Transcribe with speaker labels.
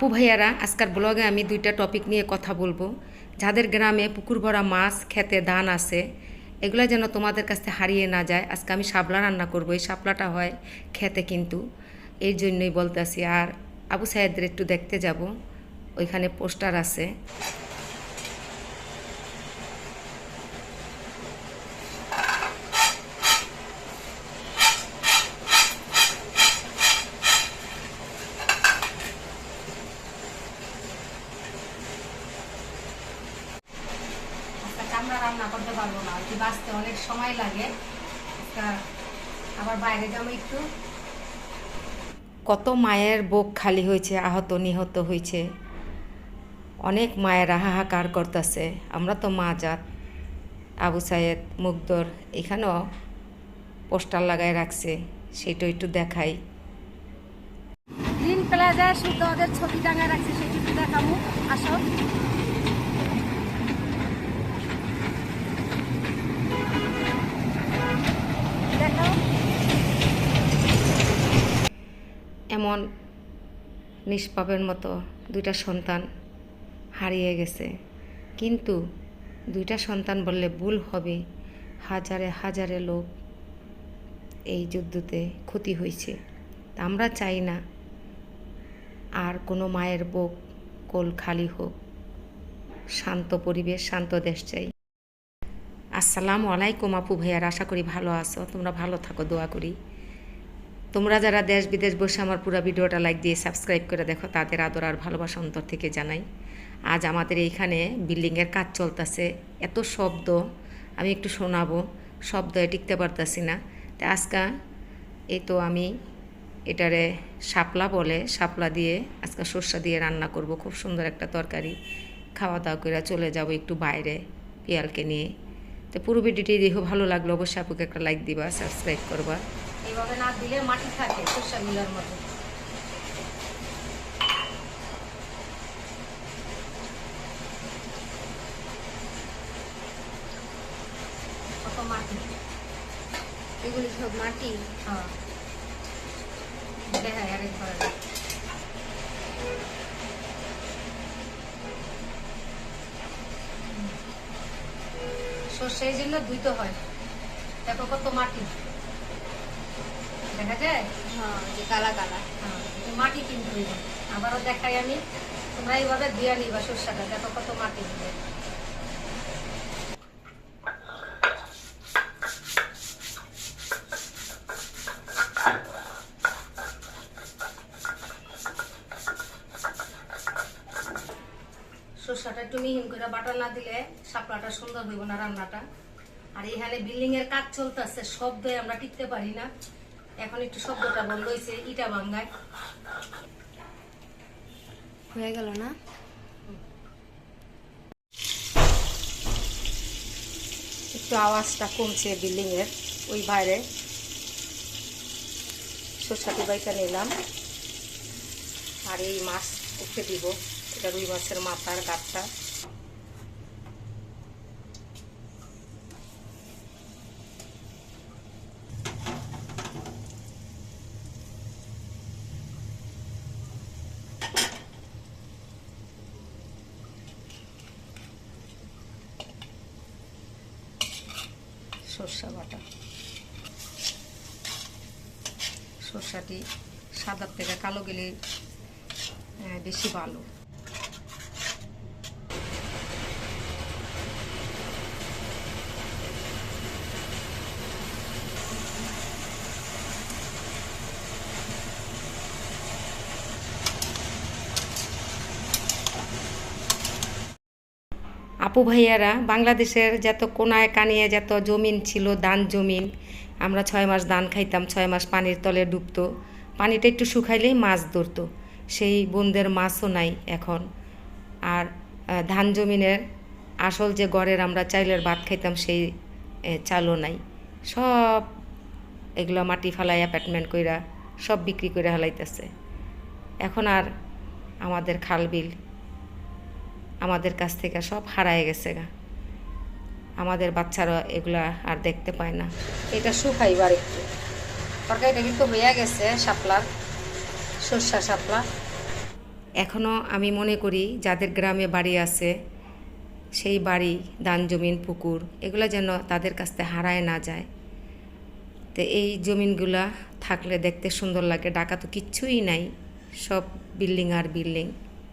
Speaker 1: আপু ভাইয়ারা, আজকের ব্লগে আমি দুইটা টপিক নিয়ে কথা বলব। যাদের গ্রামে পুকুর ভরা মাছ, খেতে ধান আছে, এগুলো যেন তোমাদের কাছে হারিয়ে না যায়। আজকে আমি শাপলা রান্না করব। এই শাপলাটা হয় খেতে কিন্তু। এই জন্যই বলতে বলতেছি, আর আবু সাহেদের একটু দেখতে যাব। ওইখানে পোস্টার আছে। চামড়া রান্না করতে পারব না ওই বাঁচতে অনেক সময় লাগে। আবার বাইরে যাব একটু। কত মায়ের বুক খালি হয়েছে আহত নিহত হয়েছে। অনেক মায়েরা হাহাকার করতেছে আমরা তো মা জাত। আবু সাইদ মুগ্ধর এখানেও পোস্টার লাগাই রাখছে সেটা একটু দেখাই।
Speaker 2: গ্রিন প্লাজায় শুদ্ধ ওদের ছবি টাঙায় রাখছে সেটি একটু দেখাবো। আসো।
Speaker 1: এমন নিষ্পাপের মতো দুইটা সন্তান হারিয়ে গেছে। কিন্তু দুইটা সন্তান বললে ভুল হবে। হাজারে হাজারে লোক এই যুদ্ধতে ক্ষতি হয়েছে। আমরা চাই না আর কোনো মায়ের বুক কোল খালি হোক। শান্ত পরিবেশ, শান্ত দেশ চাই। আসসালামু আলাইকুম আপু ভাইয়ার, আশা করি ভালো আছো। তোমরা ভালো থাকো, দোয়া করি। তোমরা যারা দেশ বিদেশ বসে আমার পুরো ভিডিওটা লাইক দিয়ে সাবস্ক্রাইব করে দেখো, তাদের আদর আর ভালোবাসা অন্তর থেকে জানাই। আজ আমাদের এইখানে বিল্ডিংয়ের কাজ চলতেছে, এত শব্দ, আমি একটু শোনাবো, শব্দে টিকতে পারতাছি না। তা আজকা এই তো আমি এটারে শাপলা বলে, শাপলা দিয়ে আজকে সর্ষা দিয়ে রান্না করব, খুব সুন্দর একটা তরকারি। খাওয়া দাওয়া করে চলে যাব একটু বাইরে পিয়ালকে নিয়ে। তো পুরো ভিডিওটি দেখো, ভালো লাগল অবশ্যই আপুকে একটা লাইক দিবা সাবস্ক্রাইব করবা। এইভাবে না দিলে মাটি থাকে সর্ষাগুলোর মতো। কত মাটি?
Speaker 2: এগুলি সব মাটি?
Speaker 1: হ্যাঁ। দেখা সর্ষে এই জন্য ধুইতে হয়। দেখো কত মাটি। দেখা যায়?
Speaker 2: হ্যাঁ যে কালা কালা।
Speaker 1: হ্যাঁ, মাটি কিন্তু হইবে। আবারও দেখাই আমি তোমরা এইভাবে দিয়ে নিবা সর্ষাটা দেখো কত মাটি দিবে সর্ষাটা একটু মিহিন করে বাটা না দিলে শাপলাটা সুন্দর হইব না রান্নাটা। আর এখানে বিল্ডিং এর কাজ চলতেছে শব্দে আমরা টিকতে পারি না। এখন একটু শব্দটা বন্ধ হয়েছে ইটা ভাঙ্গায়
Speaker 2: হয়ে গেল না?
Speaker 1: একটু আওয়াজটা কমছে বিল্ডিং এর ওই বাইরে। সরষাটি বাইকা নিলাম। আর এই মাছ উঠতে দিব, এটা রুই মাছের মাথার গাঠটা সর্ষা বাটা। সর্ষাটি সাদার থেকে কালো গেলে বেশি ভালো। আপু ভাইয়ারা, বাংলাদেশের যত কোনায় কানিয়ে যত জমিন ছিল, দান জমিন, আমরা ছয় মাস দান খাইতাম, ছয় মাস পানির তলে ডুবতো। পানিটা একটু শুকাইলেই মাছ ধরতো। সেই বন্দের মাছও নাই এখন। আর ধান জমিনের আসল যে গড়ের আমরা চাইলের ভাত খাইতাম, সেই চালও নাই। সব এগুলো মাটি ফালাই অ্যাপার্টমেন্ট কইরা সব বিক্রি করে হালাইতেছে। এখন আর আমাদের খাল বিল আমাদের কাছ থেকে সব হারায় গেছে গা। আমাদের বাচ্চারা এগুলা আর দেখতে পায় না। এটা শুকাইবার একটু তরকারিটা কিন্তু হইয়া গেছে শাপলার সর্ষা শাপলা। এখনও আমি মনে করি যাদের গ্রামে বাড়ি আছে সেই বাড়ি দান জমিন পুকুর এগুলো যেন তাদের কাছ থেকে হারায় না যায়। তো এই জমিনগুলা থাকলে দেখতে সুন্দর লাগে ডাকা তো কিচ্ছুই নাই সব বিল্ডিং আর বিল্ডিং।